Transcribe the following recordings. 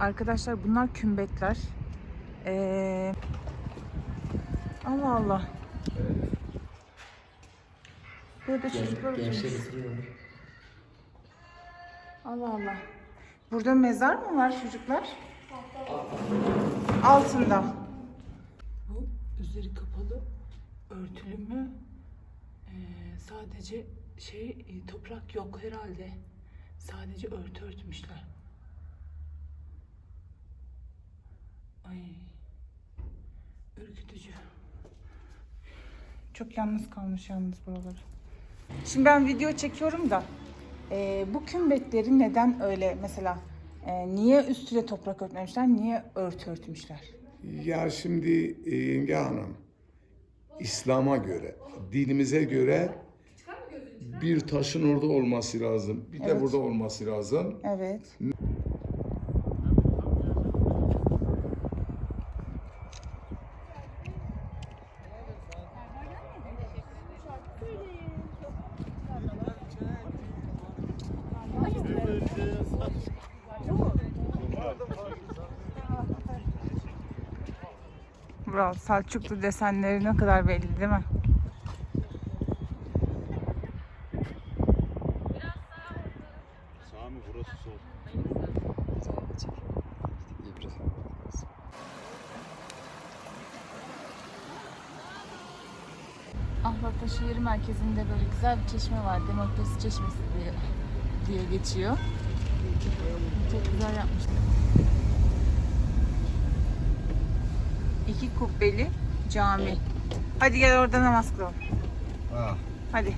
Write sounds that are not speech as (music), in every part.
Arkadaşlar bunlar kümbetler. Ee, Allah Allah. Burada çocuklar. Allah Allah. Burada mezar mı var çocuklar? Altında. Bu üzeri kapalı, örtülü mü? Ee, sadece şey e, toprak yok herhalde. Sadece örtü örtmüşler. Ay. Ürkütücü. Çok yalnız kalmış yalnız buraları. Şimdi ben video çekiyorum da e, bu kümbetleri neden öyle mesela e, niye üstüne toprak örtmemişler, niye örtü örtmüşler? Ya şimdi e, Yenge Hanım, İslam'a göre, dinimize göre bir taşın orada olması lazım. Bir de Evet. burada olması lazım. Evet. Bravo. Selçuklu desenleri ne kadar belli değil mi? Sami burası sol. Ahlat'ta şehir merkezinde böyle güzel bir çeşme var. Demokrasi Çeşmesi diye, diye geçiyor. Çok güzel yapmışlar. İki kubbeli cami. Hadi gel orada namaz kılalım. Ha. Hadi.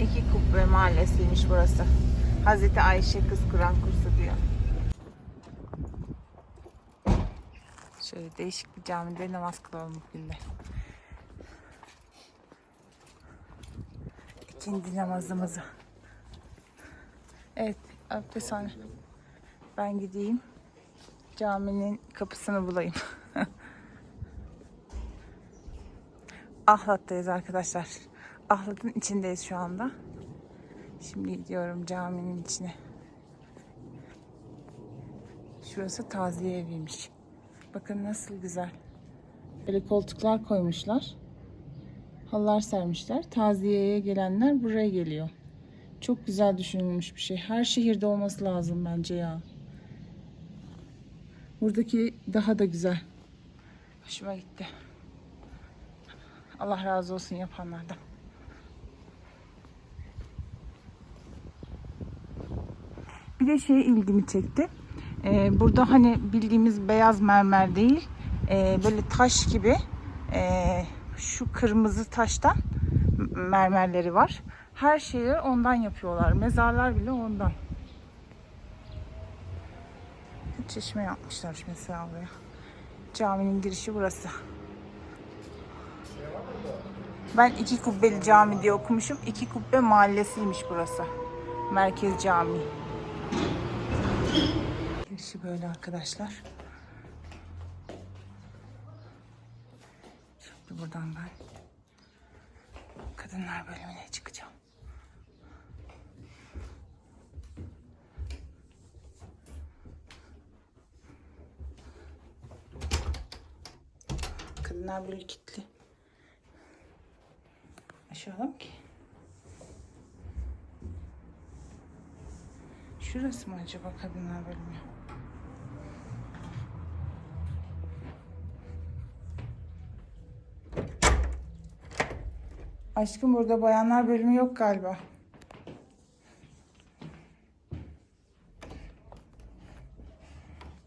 İki kubbe mahallesiymiş burası. Hazreti Ayşe kız Kur'an kursu diyor. Şöyle değişik bir camide namaz kılalım bugün de. İkindi namazımızı. Evet, abdesthane. Ben gideyim. Caminin kapısını bulayım. (laughs) Ahlat'tayız arkadaşlar. Ahlat'ın içindeyiz şu anda. Şimdi gidiyorum caminin içine. Şurası taziye eviymiş. Bakın nasıl güzel. Böyle koltuklar koymuşlar. Halılar sermişler. Taziyeye gelenler buraya geliyor. Çok güzel düşünülmüş bir şey. Her şehirde olması lazım bence ya. Buradaki daha da güzel. Hoşuma gitti. Allah razı olsun yapanlardan. Bir de şey ilgimi çekti. Ee, burada hani bildiğimiz beyaz mermer değil, ee, böyle taş gibi ee, şu kırmızı taştan mermerleri var. Her şeyi ondan yapıyorlar. Mezarlar bile ondan. Bir çeşme yapmışlar mesela buraya. Caminin girişi burası. Ben iki kubbeli cami diye okumuşum. İki kubbe mahallesiymiş burası. Merkez Camii. Girişi böyle arkadaşlar. Şimdi buradan ben kadınlar bölümüne çıkacağım. Kadınlar bölümü kilitli. Aşağıda ki? Şurası mı acaba kadınlar bölümü? Aşkım burada bayanlar bölümü yok galiba.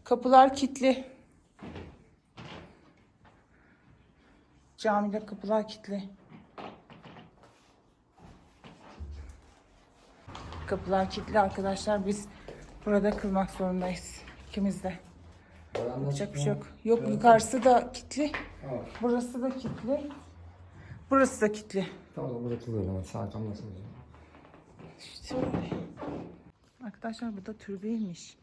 Kapılar kilitli. Camide kapılar kilitli. Kapılar kilitli arkadaşlar. Biz burada kılmak zorundayız. İkimiz de. Yapacak bir şey yok. Yok yukarısı da kilitli. Burası da kilitli. Burası da kilitli. Tamam bırakılıyor ama saat nasıl olacak? İşte. Arkadaşlar bu da türbeymiş.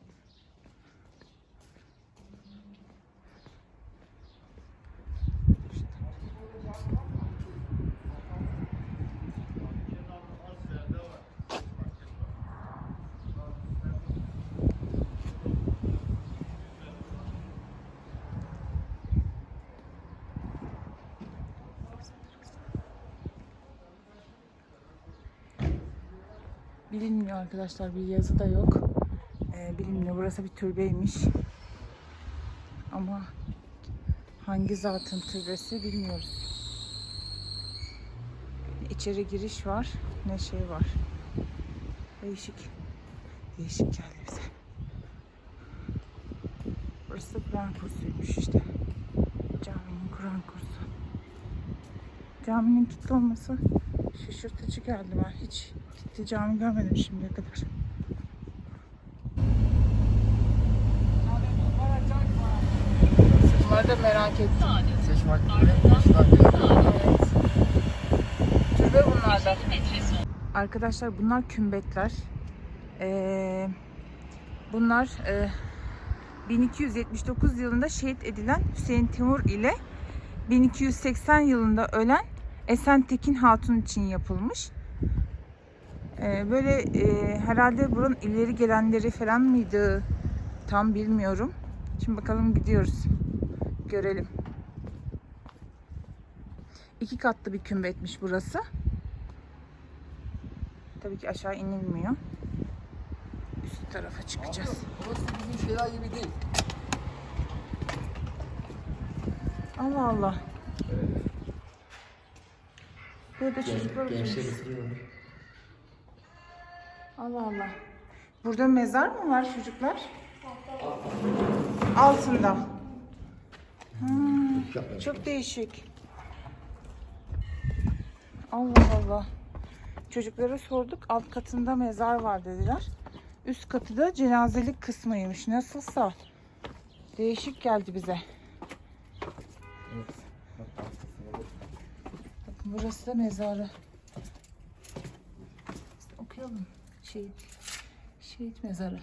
Bilinmiyor arkadaşlar bir yazı da yok. Ee, bilinmiyor. Burası bir türbeymiş. Ama hangi zatın türbesi bilmiyoruz. İçeri giriş var. Ne şey var. Değişik. Değişik geldi bize. Burası Kur'an kursuymuş işte. Caminin Kur'an kursu. Caminin kilitli olması şaşırtıcı geldi ben. Hiç cami görmedim şimdiye kadar. Bunları da merak ettim. Seçim hakkı Evet. Türbe bunlardan. Arkadaşlar bunlar kümbetler. Ee, bunlar e, 1279 yılında şehit edilen Hüseyin Timur ile 1280 yılında ölen Esen Tekin Hatun için yapılmış. Ee, böyle e, herhalde buranın ileri gelenleri falan mıydı? Tam bilmiyorum. Şimdi bakalım gidiyoruz. Görelim. İki katlı bir kümbetmiş burası. Tabii ki aşağı inilmiyor. Üst tarafa çıkacağız. Burası bizim şeyler gibi değil. Allah Allah. Burada çocuklar Gençler oturmuş. Allah Allah. Burada mezar mı var çocuklar? Altında. Hmm, çok değişik. Allah Allah. Çocuklara sorduk. Alt katında mezar var dediler. Üst katı da cenazelik kısmıymış. Nasılsa. Değişik geldi bize. Bakın burası da mezarı. Okuyalım. Şehit. Şehit mezarı.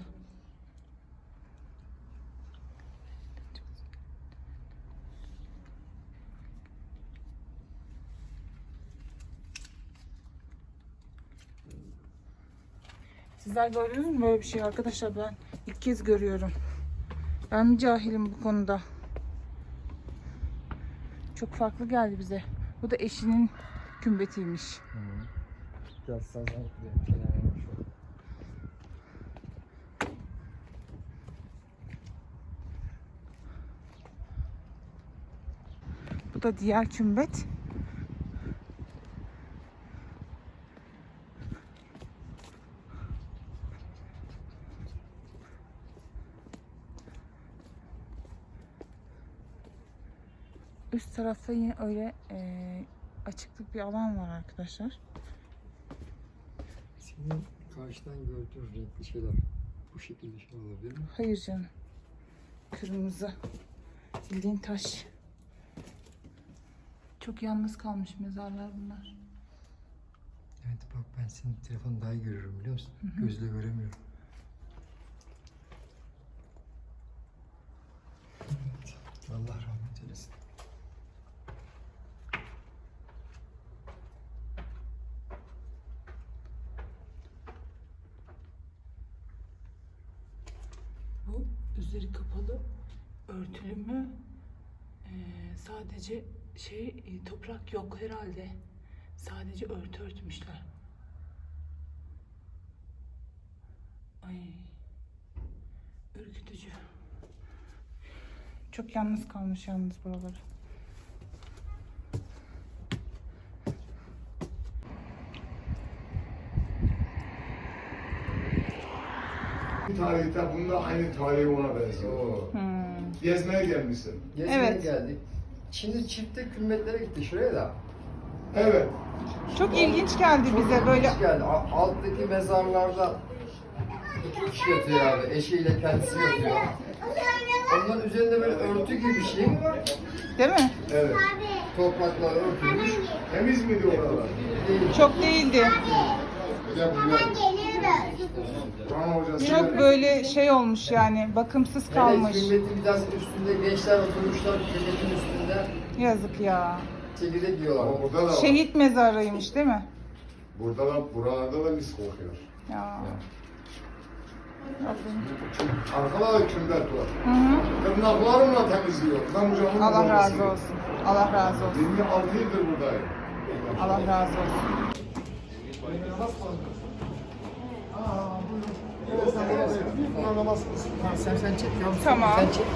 Sizler gördünüz mü böyle bir şey arkadaşlar ben ilk kez görüyorum. Ben cahilim bu konuda? Çok farklı geldi bize. Bu da eşinin kümbetiymiş. Biraz sazan Bu da diğer kümbet. Üst tarafta yine öyle eee, açıklık bir alan var arkadaşlar. Senin karşıdan gördüğün renkli şeyler. Bu şekilde şey olabilir mi? Hayır canım. Kırmızı. Bildiğin taş. Çok yalnız kalmış mezarlar bunlar. Evet bak ben senin telefonu daha iyi görüyorum biliyor musun? Gözle göremiyorum. Evet. Allah rahmet eylesin. Bu üzeri kapalı örtülü mü? Ee, sadece şey e, toprak yok herhalde. Sadece örtü örtmüşler. Ay. Ürkütücü. Çok yalnız kalmış yalnız buraları. Tarihte bunda aynı tarihi ona benziyor. Hmm. Gezmeye gelmişsin. Gezmeye Evet. geldik. Şimdi çifte kümmetlere gitti şuraya da. Evet. Çok ilginç geldi bize böyle. İlginç geldi. A- Alttaki mezarlarda iki kişi yatıyor abi. Eşiyle kendisi yatıyor. Onların üzerinde böyle örtü gibi bir şey. Değil mi? Evet. Topraklar örtülmüş. Temiz miydi oralar? Değil. Çok değildi. Güzel. Çok böyle şey olmuş yani bakımsız kalmış. Evet, kümmetin biraz üstünde gençler oturmuşlar kümmetin üstünde. Yazık ya. Çekirdek yiyorlar. Ama burada da var. Şehit mezarıymış değil mi? Burada da buralarda da mis kokuyor. Ya. Rabbim. Arkada da kümbet var. Hı hı. Tırnaklarımla temizliyor. Ben hocamın Allah razı babasıyım. olsun. Allah razı olsun. 26 yıldır buradayım. Allah razı olsun. Tamam. Sen çek.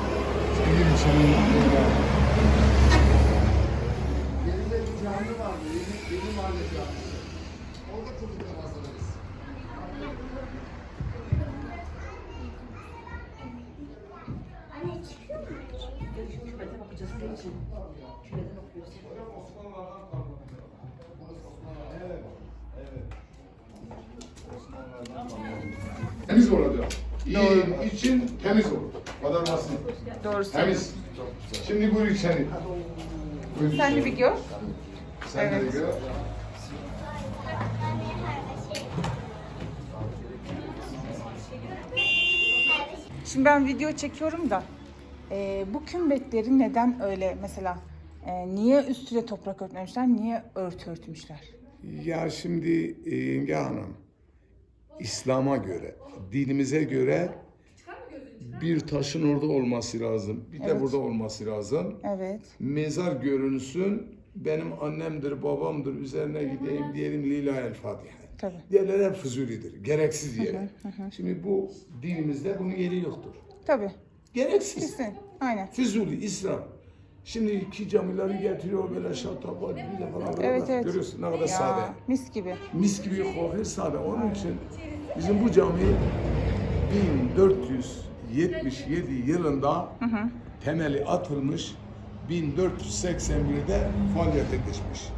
Temiz olacak. İyi için temiz olur. O kadar basit. Doğru söylüyorsun. Temiz. Şimdi buyur içeri. Buyur Sen de bir gör. Sen de Evet. gör. Şimdi ben video çekiyorum da e, bu kümbetleri neden öyle mesela e, niye üstüne toprak örtmemişler, niye örtü örtmüşler? Ya şimdi e, Yenge Hanım, İslam'a göre, dinimize göre bir taşın orada olması lazım. Bir de Evet. burada olması lazım. Evet. Mezar görünsün, benim annemdir, babamdır, üzerine gideyim diyelim Lila El Fatiha. Tabii. Diğerleri hep füzulidir, gereksiz yere. Şimdi bu dinimizde bunun yeri yoktur. Tabii. Gereksiz. Kesin. Aynen. Füzuli, İslam. Şimdi iki camileri getiriyor böyle şatapat bir de falan. Evet evet. Görüyorsun ne kadar ya, sade. Mis gibi. Mis gibi kokuyor sade. Onun için bizim bu cami 1477 yılında temeli atılmış, 1481'de faaliyete geçmiş.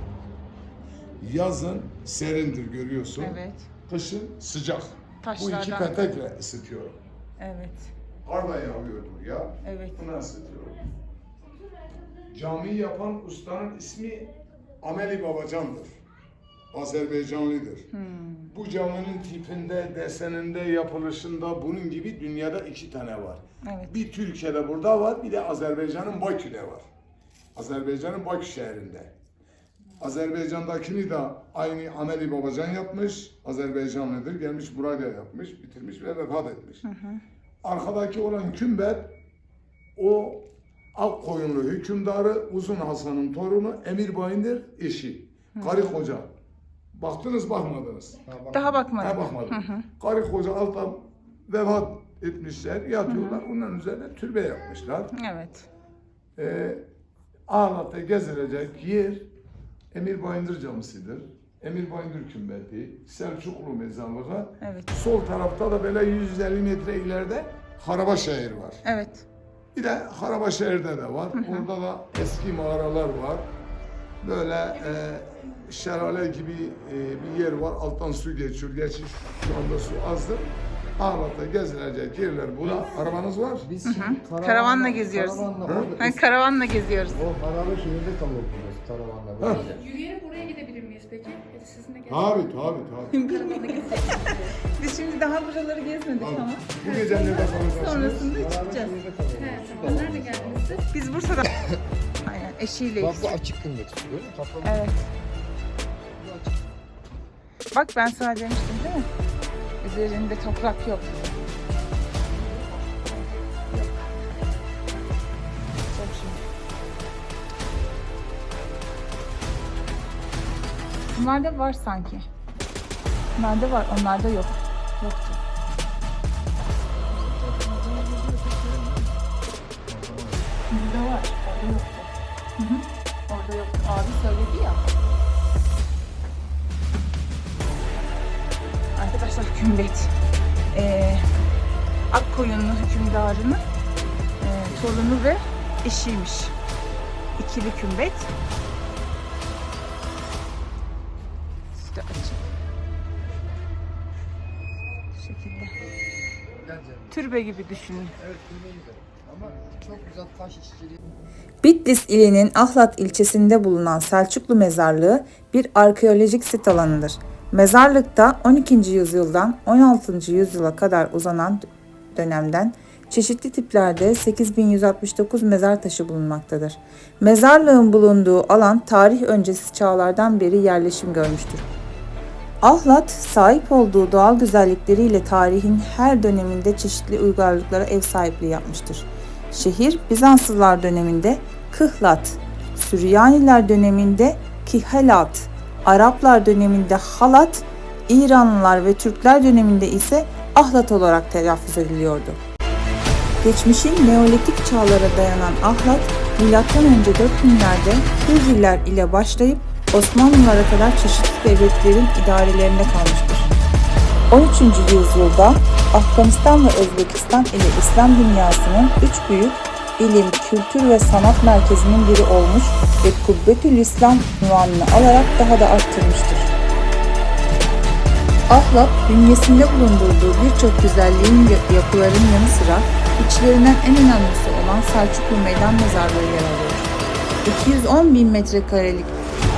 Yazın serindir görüyorsun. Evet. Kışın sıcak. Bu iki Taşlardan. petekle ısıtıyor. Evet. Kar da yağıyor buraya. Evet. Bunu ısıtıyor. Cami yapan ustanın ismi Ameli Babacan'dır. Azerbaycanlıdır. Bu caminin tipinde, deseninde, yapılışında bunun gibi dünyada iki tane var. Evet. Bir Türkiye'de burada var, bir de Azerbaycan'ın Bakü'de var. Azerbaycan'ın Bakü şehrinde. Azerbaycan'dakini de aynı Ameli Babacan yapmış. Azerbaycanlıdır. Gelmiş burayı da yapmış, bitirmiş ve vefat etmiş. Arkadaki olan kümbet o Akkoyunlu hükümdarı Uzun Hasan'ın torunu Emir Bayındır eşi. Karı koca. Baktınız bakmadınız. Daha Ha bakmadım. bakmadım. Karı koca alttan vefat etmişler, yatıyorlar. Onların üzerine türbe yapmışlar. Evet. Ee, Ağlat'ta gezilecek yer Emir Bayındır Camisi'dir. Emir Bayındır Kümbeti, Selçuklu Mezarlığı. Evet. Sol tarafta da böyle 150 metre ileride Harabaşehir var. Evet. Bir de Harabaşehir'de de var. Orada da eski mağaralar var. Böyle e, şelale gibi e, bir yer var. Alttan su geçiyor. Gerçi şu anda su azdır. Ağlat'ta gezilecek yerler bura. Arabanız var. Biz şimdi karavanla, Karavanla geziyoruz. Karavanla orada Hani karavanla geziyoruz. o harabe şehirde kalıyoruz biz karavanla. Böyle. Yürüyerek oraya gidebilir miyiz peki? Ya da sizinle gel. Tabii tabii tabii. Biz şimdi daha buraları gezmedik ama Bu gece nerede kalacaksınız? sonrasında çıkacağız. şehirde kalıyoruz. He, tamam. Nerede geldiniz siz? Biz Bursa'da (coughs) Aynen Bak bu açık görüyor musun? Kapalı. Evet. Bu açık. Bak ben sana demiştim değil mi? Üzerinde toprak yok. Çok şimdi. Bunlarda var sanki. Bunlarda var, onlarda yok. Yoktu. Burada var, orada yoktu. Hı hı. Orada yoktu. Abi söyledi ya. Arkadaşlar kümbet. Ee, Akkoyunlu hükümdarının e, torunu ve eşiymiş. İkili kümbet. Üstü açık. Şekilde. Türbe gibi düşünün. Evet kıyma güzel. Ama çok güzel taş işçiliği. Bitlis ilinin Ahlat ilçesinde bulunan Selçuklu Mezarlığı bir arkeolojik sit alanıdır. Mezarlıkta 12. yüzyıldan 16. yüzyıla kadar uzanan dönemden çeşitli tiplerde 8169 mezar taşı bulunmaktadır. Mezarlığın bulunduğu alan tarih öncesi çağlardan beri yerleşim görmüştür. Ahlat, sahip olduğu doğal güzellikleriyle tarihin her döneminde çeşitli uygarlıklara ev sahipliği yapmıştır. Şehir Bizanslılar döneminde Kıhlat, Süryaniler döneminde Kihelat, Araplar döneminde Halat, İranlılar ve Türkler döneminde ise Ahlat olarak telaffuz ediliyordu. Geçmişin Neolitik çağlara dayanan Ahlat, M.Ö. 4000'lerde Hürriler ile başlayıp Osmanlılara kadar çeşitli devletlerin idarelerinde kalmıştır. 13. yüzyılda Afganistan ve Özbekistan ile İslam dünyasının üç büyük ilim, kültür ve sanat merkezinin biri olmuş ve Kubbetül İslam ünvanını alarak daha da arttırmıştır. Ahlat, bünyesinde bulundurduğu birçok güzelliğin yapıların yanı sıra içlerinden en önemlisi olan Selçuklu Meydan Mezarlığı yer alıyor. 210 bin metrekarelik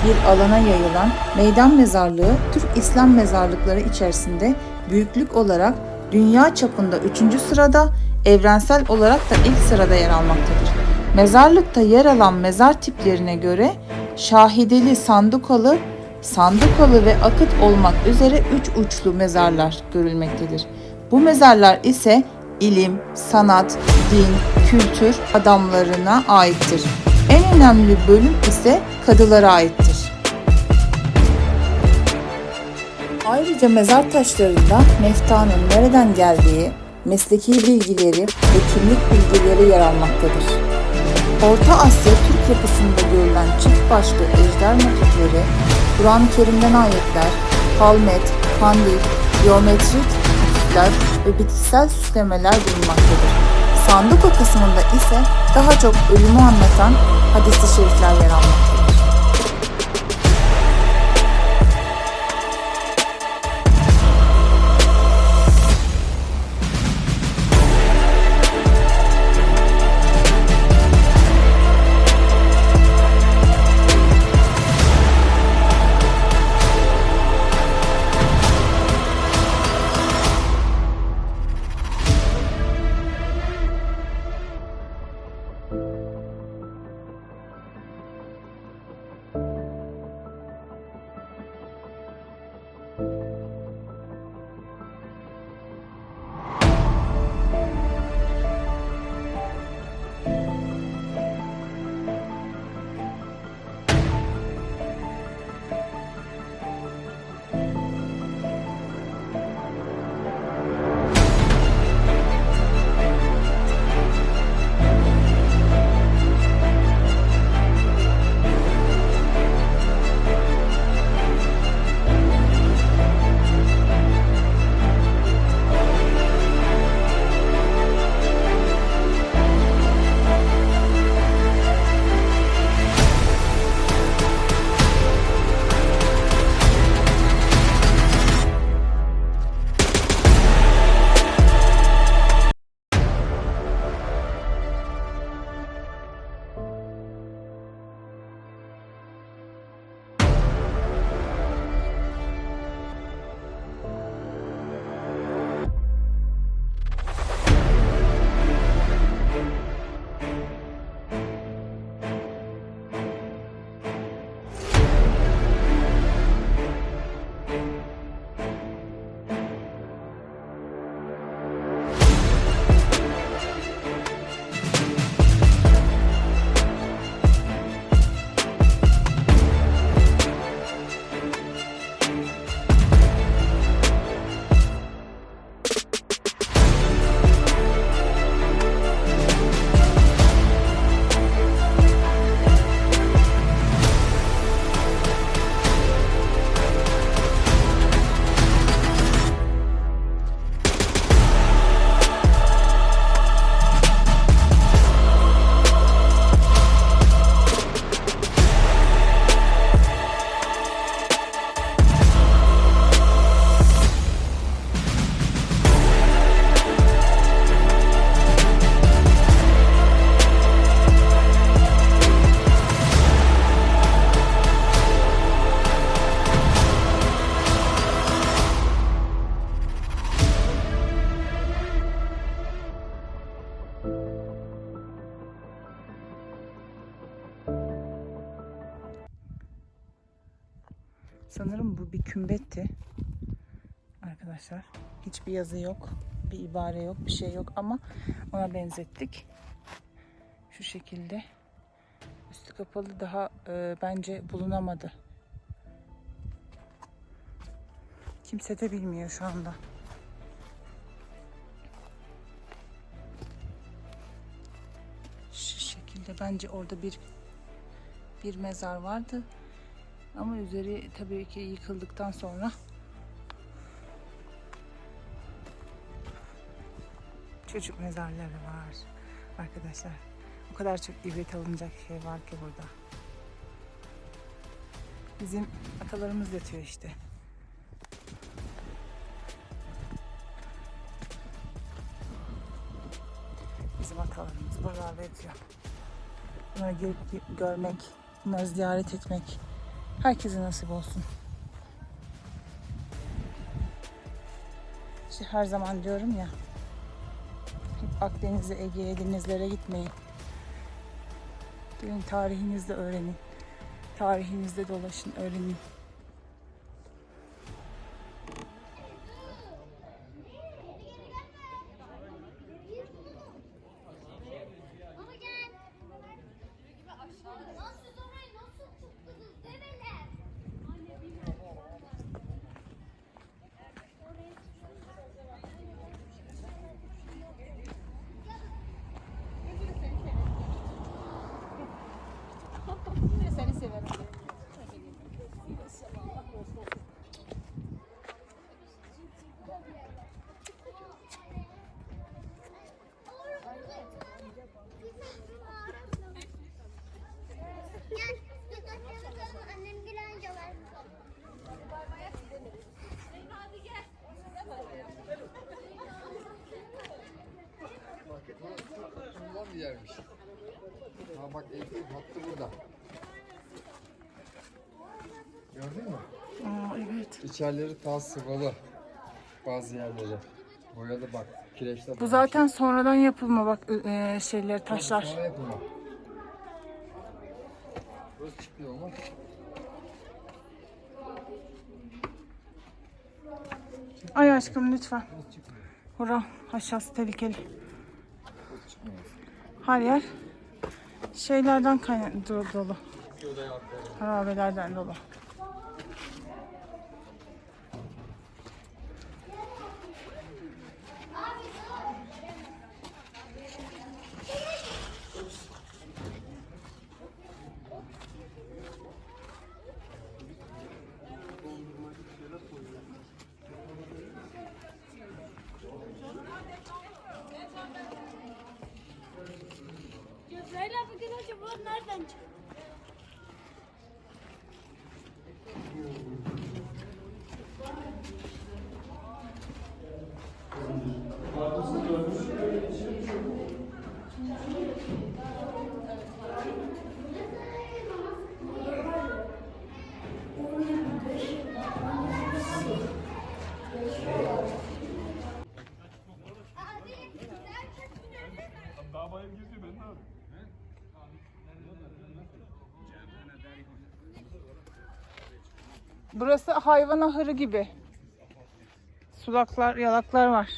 bir alana yayılan meydan mezarlığı Türk İslam mezarlıkları içerisinde büyüklük olarak dünya çapında 3. sırada, evrensel olarak da ilk sırada yer almaktadır. Mezarlıkta yer alan mezar tiplerine göre şahideli sandukalı, sandukalı ve akıt olmak üzere üç uçlu mezarlar görülmektedir. Bu mezarlar ise ilim, sanat, din, kültür adamlarına aittir. En önemli bölüm ise kadılara aittir. Ayrıca mezar taşlarında meftanın nereden geldiği, mesleki bilgileri ve kimlik bilgileri yer almaktadır. Orta Asya Türk yapısında görülen çift başlı ejder motifleri, Kur'an-ı Kerim'den ayetler, palmet, kandil, geometrik motifler ve bitkisel süslemeler bulunmaktadır. Sanduka kısmında ise daha çok ölümü anlatan hadis-i şerifler yer almaktadır. kümbetti. Arkadaşlar hiçbir yazı yok. Bir ibare yok. Bir şey yok ama ona benzettik. Şu şekilde. Üstü kapalı daha e, bence bulunamadı. Kimse de bilmiyor şu anda. Şu şekilde bence orada bir bir mezar vardı. Ama üzeri tabii ki yıkıldıktan sonra çocuk mezarları var arkadaşlar. O kadar çok ibret alınacak şey var ki burada. Bizim atalarımız yatıyor işte. Bizim atalarımız buralarda yatıyor. Bunları gelip görmek, bunları ziyaret etmek herkese nasip olsun. İşte her zaman diyorum ya, hep Akdeniz'e, Ege'ye, denizlere gitmeyin. Gelin tarihinizde öğrenin. Tarihinizde dolaşın, öğrenin. Ama gel. Nasıl orayı nasıl tuttunuz demeler. Gel. Bakalım annem gelince var. Hadi gel. Bundan bir yermiş. Ha bak elektrik hattı burada. Gördün mü? Aa evet. İçerileri ta sıvalı. Bazı yerleri. Boyalı bak. Kireçle Bu zaten sonradan yapılma bak e, şeyler, taşlar. Sonra yapılma. Burası çıkıyor ama. Ay aşkım lütfen. Hurra aşağısı tehlikeli. Her yer şeylerden kaynaklı dolu. Harabelerden dolu. Burası hayvan ahırı gibi. Sulaklar, yalaklar var.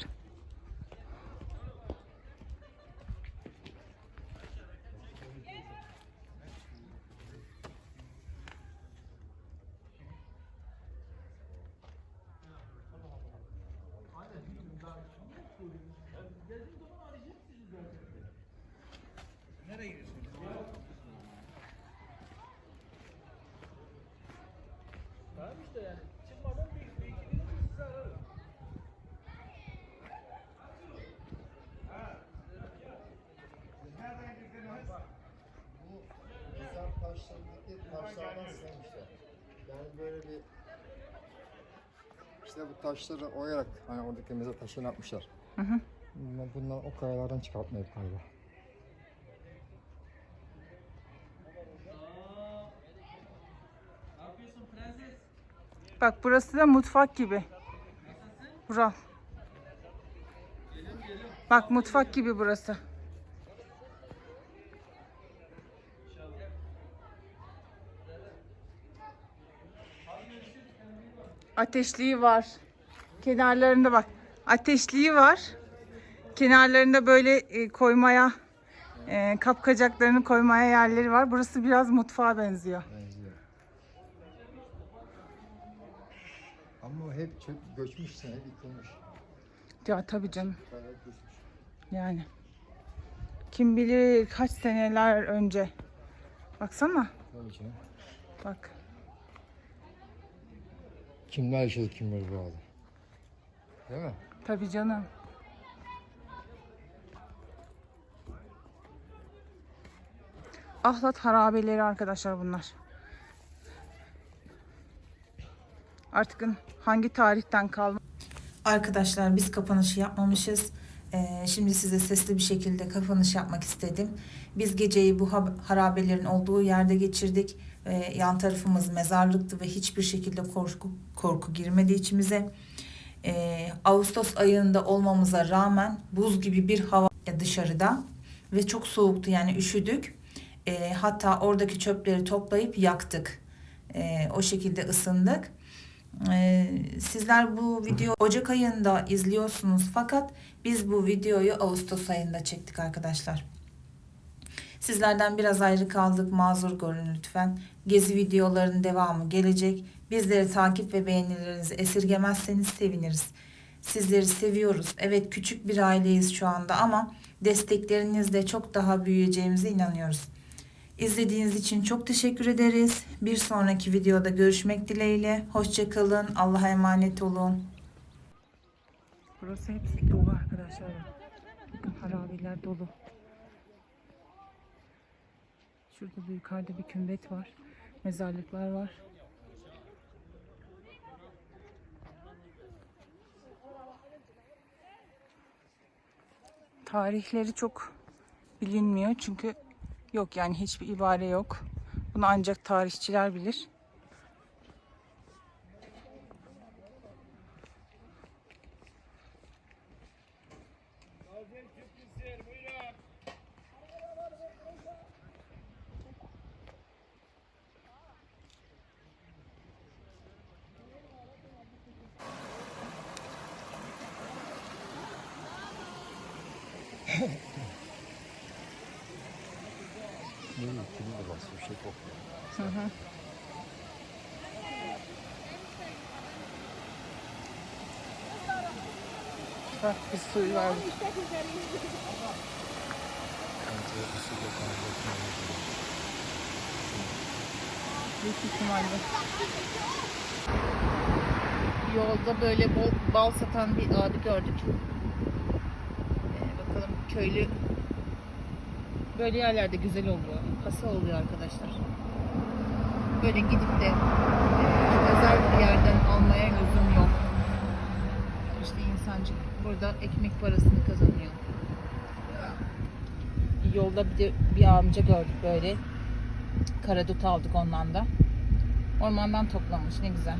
Bu mezar taşlarındaki taşlardan sevmişler. Yani böyle bir işte bu taşları oyarak hani oradaki mezar taşını yapmışlar. Bunlar, bunlar o kayalardan çıkartmayıp galiba. Bak burası da mutfak gibi. Bural. Bak mutfak gibi burası. Ateşliği var. Kenarlarında bak. Ateşliği var. Kenarlarında böyle e, koymaya e, kapkacaklarını koymaya yerleri var. Burası biraz mutfağa benziyor. Benziyor. Ama hep çok göçmüş hep yıkılmış. Ya tabii canım. Yani. Kim bilir kaç seneler önce. Baksana. Tabii canım. Bak. Kimler yaşadı kimler bağlı. Değil mi? Tabii canım. Ahlat harabeleri arkadaşlar bunlar. Artık hangi tarihten kalma? Arkadaşlar biz kapanışı yapmamışız. Ee, şimdi size sesli bir şekilde kapanış yapmak istedim. Biz geceyi bu harabelerin olduğu yerde geçirdik. Ee, yan tarafımız mezarlıktı ve hiçbir şekilde korku, korku girmedi içimize. Ee, Ağustos ayında olmamıza rağmen buz gibi bir hava dışarıda ve çok soğuktu yani üşüdük. Ee, hatta oradaki çöpleri toplayıp yaktık. Ee, o şekilde ısındık. Ee, sizler bu video Ocak ayında izliyorsunuz fakat biz bu videoyu Ağustos ayında çektik arkadaşlar. Sizlerden biraz ayrı kaldık. Mazur görün lütfen. Gezi videolarının devamı gelecek. Bizleri takip ve beğenilerinizi esirgemezseniz seviniriz. Sizleri seviyoruz. Evet küçük bir aileyiz şu anda ama desteklerinizle çok daha büyüyeceğimize inanıyoruz. İzlediğiniz için çok teşekkür ederiz. Bir sonraki videoda görüşmek dileğiyle. Hoşçakalın. Allah'a emanet olun. Burası hepsi dolu arkadaşlar. Bakın harabeler dolu. Şurada bir yukarıda bir kümbet var. Mezarlıklar var. Tarihleri çok bilinmiyor çünkü yok yani hiçbir ibare yok. Bunu ancak tarihçiler bilir. Ne bileyim kimin de bastı bir şey kokuyor. Bak bir suyu var. Büyük ihtimalle. Yolda böyle bol, bal satan bir abi gördük. Ee, bakalım köylü böyle yerlerde güzel oluyor. Kasa oluyor arkadaşlar. Böyle gidip de e, özel bir yerden almaya lüzum yok. İşte insancık burada ekmek parasını kazanıyor. Yolda bir de bir amca gördük böyle. Karadut aldık ondan da. Ormandan toplamış ne güzel.